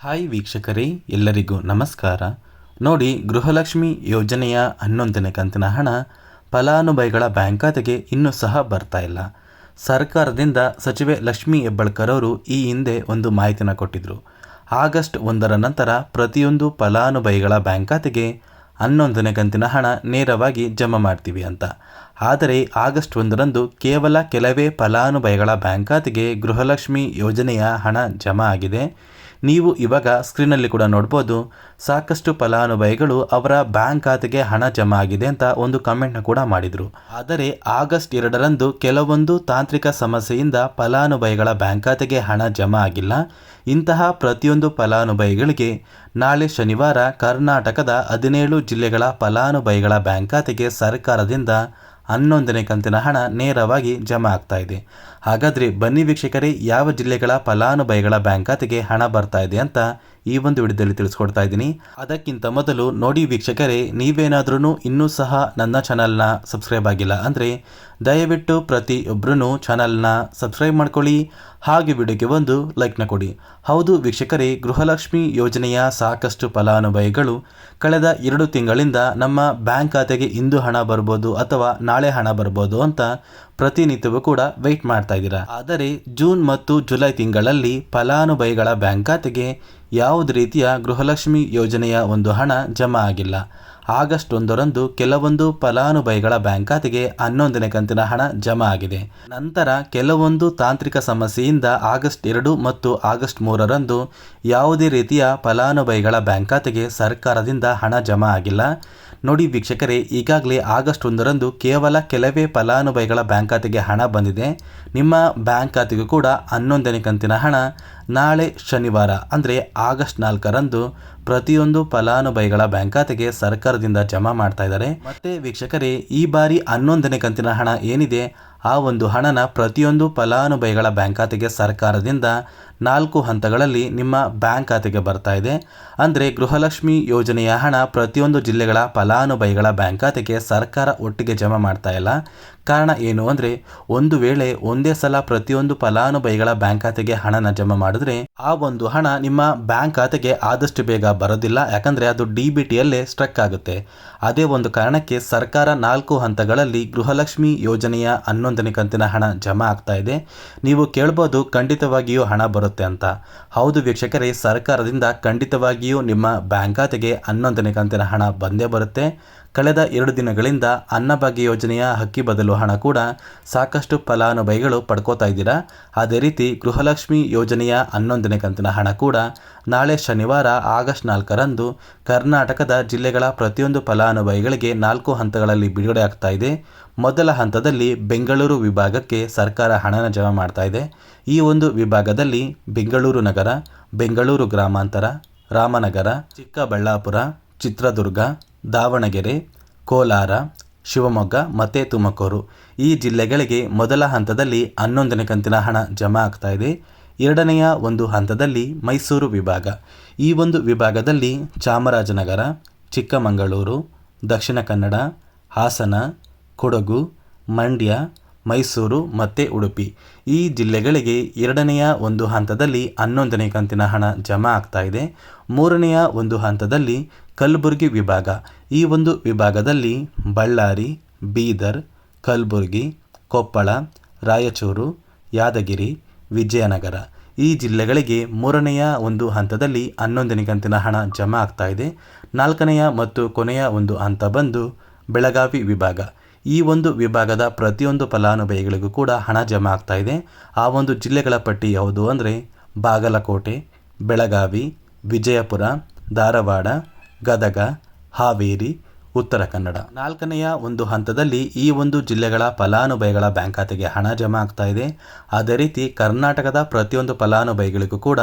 Hi ವೀಕ್ಷಕರೇ, ಎಲ್ಲರಿಗೂ ನಮಸ್ಕಾರ. ನೋಡಿ, ಗೃಹಲಕ್ಷ್ಮಿ ಯೋಜನೆಯ ಹನ್ನೊಂದನೇ ಕಂತಿನ ಹಣ ಫಲಾನುಭವಿಗಳ ಬ್ಯಾಂಕ್ ಖಾತೆಗೆ ಇನ್ನೂ ಸಹ ಬರ್ತಾ ಇಲ್ಲ. ಸರ್ಕಾರದಿಂದ ಸಚಿವೆ ಲಕ್ಷ್ಮಿ ಹೆಬ್ಬಳ್ಕರ್ ಅವರು ಈ ಹಿಂದೆ ಒಂದು ಮಾಹಿತಿನ ಕೊಟ್ಟಿದ್ದರು ಆಗಸ್ಟ್ ಒಂದರ ನಂತರ ಪ್ರತಿಯೊಂದು ಫಲಾನುಭವಿಗಳ ಬ್ಯಾಂಕ್ ಖಾತೆಗೆ ಹನ್ನೊಂದನೇ ಕಂತಿನ ಹಣ ನೇರವಾಗಿ ಜಮಾ ಮಾಡ್ತೀವಿ ಅಂತ. ಆದರೆ ಆಗಸ್ಟ್ ಒಂದರಂದು ಕೇವಲ ಕೆಲವೇ ಫಲಾನುಭವಿಗಳ ಬ್ಯಾಂಕ್ ಖಾತೆಗೆ ಗೃಹಲಕ್ಷ್ಮಿ ಯೋಜನೆಯ ಹಣ ಜಮಾ ಆಗಿದೆ. ನೀವು ಇವಾಗ ಸ್ಕ್ರೀನಲ್ಲಿ ಕೂಡ ನೋಡ್ಬೋದು ಸಾಕಷ್ಟು ಫಲಾನುಭವಿಗಳು ಅವರ ಬ್ಯಾಂಕ್ ಖಾತೆಗೆ ಹಣ ಜಮಾ ಆಗಿದೆ ಅಂತ ಒಂದು ಕಮೆಂಟ್ನ ಕೂಡ ಮಾಡಿದರು. ಆದರೆ ಆಗಸ್ಟ್ ಎರಡರಂದು ಕೆಲವೊಂದು ತಾಂತ್ರಿಕ ಸಮಸ್ಯೆಯಿಂದ ಫಲಾನುಭವಿಗಳ ಬ್ಯಾಂಕ್ ಖಾತೆಗೆ ಹಣ ಜಮಾ ಆಗಿಲ್ಲ. ಇಂತಹ ಪ್ರತಿಯೊಂದು ಫಲಾನುಭವಿಗಳಿಗೆ ನಾಳೆ ಶನಿವಾರ ಕರ್ನಾಟಕದ ಹದಿನೇಳು ಜಿಲ್ಲೆಗಳ ಫಲಾನುಭವಿಗಳ ಬ್ಯಾಂಕ್ ಖಾತೆಗೆ ಸರ್ಕಾರದಿಂದ ಹನ್ನೊಂದನೇ ಕಂತಿನ ಹಣ ನೇರವಾಗಿ ಜಮಾ ಆಗ್ತಾ ಇದೆ. ಹಾಗಾದರೆ ಬನ್ನಿ ವೀಕ್ಷಕರೇ, ಯಾವ ಜಿಲ್ಲೆಗಳ ಫಲಾನುಭವಿಗಳ ಬ್ಯಾಂಕ್ ಖಾತೆಗೆ ಹಣ ಬರ್ತಾ ಇದೆ ಅಂತ ಈ ಒಂದು ವಿಡಿಯೋದಲ್ಲಿ ತಿಳಿಸ್ಕೊಡ್ತಾ ಇದ್ದೀನಿ. ಅದಕ್ಕಿಂತ ಮೊದಲು ನೋಡಿ ವೀಕ್ಷಕರೇ ನೀವೇನಾದ್ರೂ ಇನ್ನೂ ಸಹ ನನ್ನ ಚಾನಲ್ನ ಸಬ್ಸ್ಕ್ರೈಬ್ ಆಗಿಲ್ಲ ಅಂದರೆ ದಯವಿಟ್ಟು ಪ್ರತಿಯೊಬ್ಬರೂ ಚಾನಲ್ನ ಸಬ್ಸ್ಕ್ರೈಬ್ ಮಾಡ್ಕೊಳ್ಳಿ. ಹಾಗೆ ವಿಡಿಯೋಗೆ ಒಂದು ಲೈಕ್ನ ಕೊಡಿ. ಹೌದು ವೀಕ್ಷಕರೇ, ಗೃಹಲಕ್ಷ್ಮಿ ಯೋಜನೆಯ ಸಾಕಷ್ಟು ಫಲಾನುಭವಿಗಳು ಕಳೆದ ಎರಡು ತಿಂಗಳಿಂದ ನಮ್ಮ ಬ್ಯಾಂಕ್ ಖಾತೆಗೆ ಇಂದು ಹಣ ಬರ್ಬೋದು ಅಥವಾ ನಾಳೆ ಹಣ ಬರ್ಬೋದು ಅಂತ ಪ್ರತಿನಿತ್ಯವೂ ಕೂಡ ವೆಯ್ಟ್ ಮಾಡ್ತಾ ಇದ್ದೀರಾ. ಆದರೆ ಜೂನ್ ಮತ್ತು ಜುಲೈ ತಿಂಗಳಲ್ಲಿ ಫಲಾನುಭವಿಗಳ ಬ್ಯಾಂಕ್ ಖಾತೆಗೆ ಯಾವುದೇ ರೀತಿಯ ಗೃಹಲಕ್ಷ್ಮಿ ಯೋಜನೆಯ ಒಂದು ಹಣ ಜಮಾ ಆಗಿಲ್ಲ. ಆಗಸ್ಟ್ ಒಂದರಂದು ಕೆಲವೊಂದು ಫಲಾನುಭವಿಗಳ ಬ್ಯಾಂಕ್ ಖಾತೆಗೆ ಹನ್ನೊಂದನೇ ಕಂತಿನ ಹಣ ಜಮಾ ಆಗಿದೆ. ನಂತರ ಕೆಲವೊಂದು ತಾಂತ್ರಿಕ ಸಮಸ್ಯೆಯಿಂದ ಆಗಸ್ಟ್ ಎರಡು ಮತ್ತು ಆಗಸ್ಟ್ ಮೂರರಂದು ಯಾವುದೇ ರೀತಿಯ ಫಲಾನುಭವಿಗಳ ಬ್ಯಾಂಕ್ ಖಾತೆಗೆ ಸರ್ಕಾರದಿಂದ ಹಣ ಜಮಾ ಆಗಿಲ್ಲ. ನೋಡಿ ವೀಕ್ಷಕರೇ, ಈಗಾಗಲೇ ಆಗಸ್ಟ್ ಒಂದರಂದು ಕೇವಲ ಕೆಲವೇ ಫಲಾನುಭವಿಗಳ ಬ್ಯಾಂಕ್ ಖಾತೆಗೆ ಹಣ ಬಂದಿದೆ. ನಿಮ್ಮ ಬ್ಯಾಂಕ್ ಖಾತೆಗೂ ಕೂಡ ಹನ್ನೊಂದನೇ ಕಂತಿನ ಹಣ ನಾಳೆ ಶನಿವಾರ, ಅಂದರೆ ಆಗಸ್ಟ್ ನಾಲ್ಕರಂದು ಪ್ರತಿಯೊಂದು ಫಲಾನುಭವಿಗಳ ಬ್ಯಾಂಕ್ ಖಾತೆಗೆ ಸರ್ಕಾರದಿಂದ ಜಮಾ ಮಾಡ್ತಾ ಇದ್ದಾರೆ. ಮತ್ತೆ ವೀಕ್ಷಕರೇ, ಈ ಬಾರಿ ಹನ್ನೊಂದನೇ ಕಂತಿನ ಹಣ ಏನಿದೆ? ಆ ಒಂದು ಹಣನ ಪ್ರತಿಯೊಂದು ಫಲಾನುಭವಿಗಳ ಬ್ಯಾಂಕ್ ಖಾತೆಗೆ ಸರ್ಕಾರದಿಂದ ನಾಲ್ಕು ಹಂತಗಳಲ್ಲಿ ನಿಮ್ಮ ಬ್ಯಾಂಕ್ ಖಾತೆಗೆ ಬರ್ತಾ ಇದೆ. ಅಂದರೆ ಗೃಹಲಕ್ಷ್ಮಿ ಯೋಜನೆಯ ಹಣ ಪ್ರತಿಯೊಂದು ಜಿಲ್ಲೆಗಳ ಫಲಾನುಭವಿಗಳ ಬ್ಯಾಂಕ್ ಖಾತೆಗೆ ಸರ್ಕಾರ ಒಟ್ಟಿಗೆ ಜಮಾ ಮಾಡ್ತಾ ಇಲ್ಲ. ಕಾರಣ ಏನು ಅಂದರೆ, ಒಂದು ವೇಳೆ ಒಂದೇ ಸಲ ಪ್ರತಿಯೊಂದು ಫಲಾನುಭವಿಗಳ ಬ್ಯಾಂಕ್ ಖಾತೆಗೆ ಹಣನ ಜಮಾ ಮಾಡಿದ್ರೆ, ಆ ಒಂದು ಹಣ ನಿಮ್ಮ ಬ್ಯಾಂಕ್ ಖಾತೆಗೆ ಆದಷ್ಟು ಬೇಗ ಬರೋದಿಲ್ಲ, ಯಾಕಂದರೆ ಅದು ಡಿ ಬಿ ಟಿಯಲ್ಲೇ ಸ್ಟ್ರಕ್ ಆಗುತ್ತೆ. ಅದೇ ಒಂದು ಕಾರಣಕ್ಕೆ ಸರ್ಕಾರ ನಾಲ್ಕು ಹಂತಗಳಲ್ಲಿ ಗೃಹಲಕ್ಷ್ಮಿ ಯೋಜನೆಯ ಹನ್ನೊಂದನೇ ಕಂತಿನ ಹಣ ಜಮಾ ಆಗ್ತಾ ಇದೆ. ನೀವು ಕೇಳ್ಬೋದು, ಖಂಡಿತವಾಗಿಯೂ ಹಣ ಬರುತ್ತೆ ಅಂತ. ಹೌದು ವೀಕ್ಷಕರೇ, ಸರ್ಕಾರದಿಂದ ಖಂಡಿತವಾಗಿಯೂ ನಿಮ್ಮ ಬ್ಯಾಂಕ್ ಖಾತೆಗೆ ಹನ್ನೊಂದನೇ ಕಂತಿನ ಹಣ ಬಂದೇ ಬರುತ್ತೆ. ಕಳೆದ ಎರಡು ದಿನಗಳಿಂದ ಅನ್ನಭಾಗ್ಯ ಯೋಜನೆಯ ಹಕ್ಕಿ ಬದಲು ಹಣ ಕೂಡ ಸಾಕಷ್ಟು ಫಲಾನುಭವಿಗಳು ಪಡ್ಕೋತಾ ಇದ್ದೀರಾ? ಅದೇ ರೀತಿ ಗೃಹಲಕ್ಷ್ಮಿ ಯೋಜನೆಯ ಹನ್ನೊಂದನೇ ಕಂತಿನ ಹಣ ಕೂಡ ನಾಳೆ ಶನಿವಾರ ಆಗಸ್ಟ್ ನಾಲ್ಕರಂದು ಕರ್ನಾಟಕದ ಜಿಲ್ಲೆಗಳ ಪ್ರತಿಯೊಂದು ಫಲಾನುಭವಿಗಳಿಗೆ ನಾಲ್ಕು ಹಂತಗಳಲ್ಲಿ ಬಿಡುಗಡೆ ಆಗ್ತಾ ಇದೆ. ಮೊದಲ ಹಂತದಲ್ಲಿ ಬೆಂಗಳೂರು ವಿಭಾಗಕ್ಕೆ ಸರ್ಕಾರ ಹಣನ ಜಮಾ ಮಾಡ್ತಾ ಇದೆ. ಈ ಒಂದು ವಿಭಾಗದಲ್ಲಿ ಬೆಂಗಳೂರು ನಗರ, ಬೆಂಗಳೂರು ಗ್ರಾಮಾಂತರ, ರಾಮನಗರ, ಚಿಕ್ಕಬಳ್ಳಾಪುರ, ಚಿತ್ರದುರ್ಗ ದಾವಣಗೆರೆ, ಕೋಲಾರ, ಶಿವಮೊಗ್ಗ ಮತ್ತು ತುಮಕೂರು. ಈ ಜಿಲ್ಲೆಗಳಿಗೆ ಮೊದಲ ಹಂತದಲ್ಲಿ ಹನ್ನೊಂದನೇ ಕಂತಿನ ಹಣ ಜಮಾ ಆಗ್ತಾ ಇದೆ. ಎರಡನೆಯ ಒಂದು ಹಂತದಲ್ಲಿ ಮೈಸೂರು ವಿಭಾಗ. ಈ ಒಂದು ವಿಭಾಗದಲ್ಲಿ ಚಾಮರಾಜನಗರ, ಚಿಕ್ಕಮಗಳೂರು, ದಕ್ಷಿಣ ಕನ್ನಡ, ಹಾಸನ, ಕೊಡಗು, ಮಂಡ್ಯ, ಮೈಸೂರು ಮತ್ತು ಉಡುಪಿ. ಈ ಜಿಲ್ಲೆಗಳಿಗೆ ಎರಡನೆಯ ಒಂದು ಹಂತದಲ್ಲಿ ಹನ್ನೊಂದನೇ ಕಂತಿನ ಹಣ ಜಮಾ ಆಗ್ತಾ ಇದೆ. ಮೂರನೆಯ ಒಂದು ಹಂತದಲ್ಲಿ ಕಲಬುರಗಿ ವಿಭಾಗ. ಈ ಒಂದು ವಿಭಾಗದಲ್ಲಿ ಬಳ್ಳಾರಿ, ಬೀದರ್, ಕಲಬುರಗಿ, ಕೊಪ್ಪಳ, ರಾಯಚೂರು, ಯಾದಗಿರಿ, ವಿಜಯನಗರ. ಈ ಜಿಲ್ಲೆಗಳಿಗೆ ಮೂರನೆಯ ಒಂದು ಹಂತದಲ್ಲಿ ಹನ್ನೊಂದನೇ ಕಂತಿನ ಹಣ ಜಮಾ ಆಗ್ತಾ ಇದೆ. ನಾಲ್ಕನೆಯ ಮತ್ತು ಕೊನೆಯ ಒಂದು ಹಂತ ಬಂದು ಬೆಳಗಾವಿ ವಿಭಾಗ. ಈ ಒಂದು ವಿಭಾಗದ ಪ್ರತಿಯೊಂದು ಫಲಾನುಭವಿಗಳಿಗೂ ಕೂಡ ಹಣ ಜಮಾ ಆಗ್ತಾ ಇದೆ. ಆ ಒಂದು ಜಿಲ್ಲೆಗಳ ಪಟ್ಟಿ ಯಾವುದು ಅಂದರೆ ಬಾಗಲಕೋಟೆ, ಬೆಳಗಾವಿ, ವಿಜಯಪುರ, ಧಾರವಾಡ ಗದಗ ಹಾವೇರಿ ಉತ್ತರ ಕನ್ನಡ. ನಾಲ್ಕನೆಯ ಒಂದು ಹಂತದಲ್ಲಿ ಈ ಒಂದು ಜಿಲ್ಲೆಗಳ ಫಲಾನುಭವಿಗಳ ಬ್ಯಾಂಕ್ ಖಾತೆಗೆ ಹಣ ಜಮಾ ಆಗ್ತಾ ಇದೆ. ಅದೇ ರೀತಿ ಕರ್ನಾಟಕದ ಪ್ರತಿಯೊಂದು ಫಲಾನುಭವಿಗಳಿಗೂ ಕೂಡ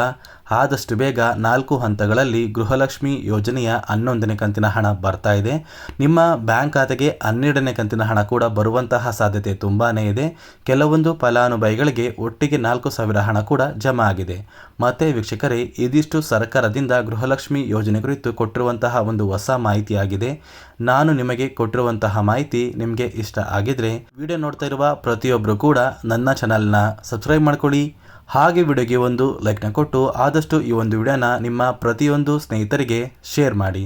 ಆದಷ್ಟು ಬೇಗ ನಾಲ್ಕು ಹಂತಗಳಲ್ಲಿ ಗೃಹಲಕ್ಷ್ಮಿ ಯೋಜನೆಯ ಹನ್ನೊಂದನೇ ಕಂತಿನ ಹಣ ಬರ್ತಾ ಇದೆ. ನಿಮ್ಮ ಬ್ಯಾಂಕ್ ಖಾತೆಗೆ ಹನ್ನೆರಡನೇ ಕಂತಿನ ಹಣ ಕೂಡ ಬರುವಂತಹ ಸಾಧ್ಯತೆ ತುಂಬಾ ಇದೆ. ಕೆಲವೊಂದು ಫಲಾನುಭವಿಗಳಿಗೆ ಒಟ್ಟಿಗೆ ನಾಲ್ಕು ಸಾವಿರ ಹಣ ಕೂಡ ಜಮಾ ಆಗಿದೆ. ಮತ್ತೆ ವೀಕ್ಷಕರೇ, ಇದಿಷ್ಟು ಸರ್ಕಾರದಿಂದ ಗೃಹಲಕ್ಷ್ಮಿ ಯೋಜನೆ ಕುರಿತು ಕೊಟ್ಟಿರುವಂತಹ ಒಂದು ಹೊಸ ಮಾಹಿತಿಯಾಗಿದೆ. ನಾನು ನಿಮಗೆ ಕೊಟ್ಟಿರುವಂತಹ ಮಾಹಿತಿ ನಿಮಗೆ ಇಷ್ಟ ಆಗಿದ್ರೆ ವಿಡಿಯೋ ನೋಡ್ತಾ ಇರುವ ಪ್ರತಿಯೊಬ್ಬರು ಕೂಡ ನನ್ನ ಚಾನಲ್ನ ಸಬ್ಸ್ಕ್ರೈಬ್ ಮಾಡ್ಕೊಳ್ಳಿ. ಹಾಗೆ ವಿಡಿಯೋಗೆ ಒಂದು ಲೈಕ್ನ ಕೊಟ್ಟು ಆದಷ್ಟು ಈ ಒಂದು ವಿಡಿಯೋನ ನಿಮ್ಮ ಪ್ರತಿಯೊಂದು ಸ್ನೇಹಿತರಿಗೆ ಶೇರ್ ಮಾಡಿ.